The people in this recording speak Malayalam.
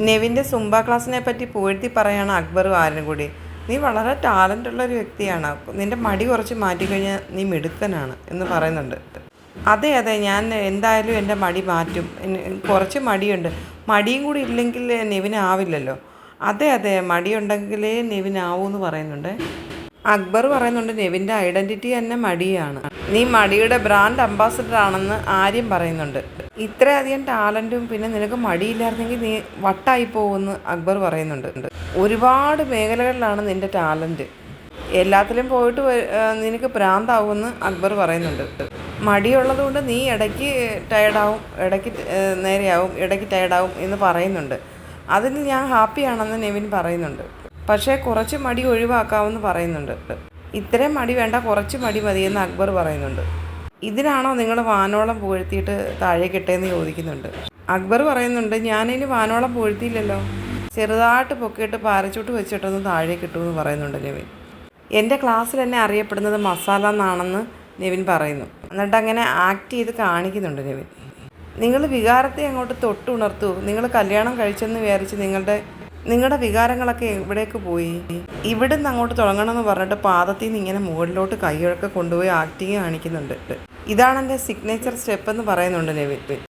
നെവിന്റെ സുംബ ക്ലാസ്സിനെ പറ്റി പുകഴ്ത്തി പറയാണ് അക്ബറും ആരും കൂടി. നീ വളരെ ടാലന്റ് ഉള്ള ഒരു വ്യക്തിയാണ്. നിന്റെ മടി കുറച്ച് മാറ്റിക്കഴിഞ്ഞാൽ നീ മിടുക്കനാണ് എന്ന് പറയുന്നുണ്ട്. അതെ അതെ. ഞാൻ എന്തായാലും എന്റെ മടി മാറ്റും. കുറച്ച് മടിയുണ്ട്. മടിയും കൂടി ഇല്ലെങ്കിൽ നെവിനാവില്ലല്ലോ. അതെ അതെ. മടിയുണ്ടെങ്കിലേ നെവിനാവൂ എന്ന് പറയുന്നുണ്ട്. അക്ബർ പറയുന്നുണ്ട് നെവിന്റെ ഐഡന്റിറ്റി തന്നെ മടിയാണ്. നീ മടിയുടെ ബ്രാൻഡ് അംബാസഡർ ആണെന്ന് ആര്യം പറയുന്നുണ്ട്. ഇത്രയധികം ടാലന്റും പിന്നെ നിനക്ക് മടിയില്ലായിരുന്നെങ്കിൽ നീ വട്ടായി പോകുമെന്ന് അക്ബർ പറയുന്നുണ്ട്. ഒരുപാട് മേഖലകളിലാണ് നിന്റെ ടാലന്റ് എല്ലാത്തിലും പോയിട്ട് നിനക്ക് ഭ്രാന്താവുമെന്ന് അക്ബർ പറയുന്നുണ്ട്. മടിയുള്ളത് കൊണ്ട് നീ ഇടയ്ക്ക് ടയർഡാവും ഇടയ്ക്ക് നേരെയാവും ഇടയ്ക്ക് ടയർഡാവും എന്ന് പറയുന്നുണ്ട്. അതിന് ഞാൻ ഹാപ്പിയാണെന്ന് നെവിൻ പറയുന്നുണ്ട്. പക്ഷേ കുറച്ച് മടി ഒഴിവാക്കാമെന്ന് പറയുന്നുണ്ട്. ഇത്രയും മടി വേണ്ട കുറച്ച് മടി മതിയെന്ന് അക്ബർ പറയുന്നുണ്ട്. ഇതിനാണോ നിങ്ങൾ വാനോളം പുകഴ്ത്തിയിട്ട് താഴെ കിട്ടേന്ന് ചോദിക്കുന്നുണ്ട്. അക്ബർ പറയുന്നുണ്ട് ഞാനിനി വാനോളം പുകഴ്ത്തിയില്ലല്ലോ. ചെറുതായിട്ട് പൊക്കിയിട്ട് പാരച്ചൂട്ട് വെച്ചിട്ടൊന്ന് താഴെ കിട്ടുമെന്ന് പറയുന്നുണ്ട് നെവിൻ. എന്റെ ക്ലാസ്സിൽ എന്നെ അറിയപ്പെടുന്നത് മസാല എന്നാണെന്ന് നെവിൻ പറയുന്നു. എന്നിട്ട് അങ്ങനെ ആക്ട് ചെയ്ത് കാണിക്കുന്നുണ്ട് നെവിൻ. നിങ്ങൾ വികാരത്തെ അങ്ങോട്ട് തൊട്ടുണർത്തൂ. നിങ്ങൾ കല്യാണം കഴിച്ചെന്ന് വിചാരിച്ച് നിങ്ങളുടെ നിങ്ങളുടെ വികാരങ്ങളൊക്കെ എവിടേക്ക് പോയി? ഇവിടുന്ന് അങ്ങോട്ട് തുടങ്ങണം എന്ന് പറഞ്ഞിട്ട് പാദത്തിൽ നിന്ന് ഇങ്ങനെ മുകളിലോട്ട് കൈയൊക്കെ കൊണ്ടുപോയി ആക്ടിങ് കാണിക്കുന്നുണ്ട്. ഇതാണ് എന്റെ സിഗ്നേച്ചർ സ്റ്റെപ്പ് എന്ന് പറയുന്നുണ്ട് നെവിൻ.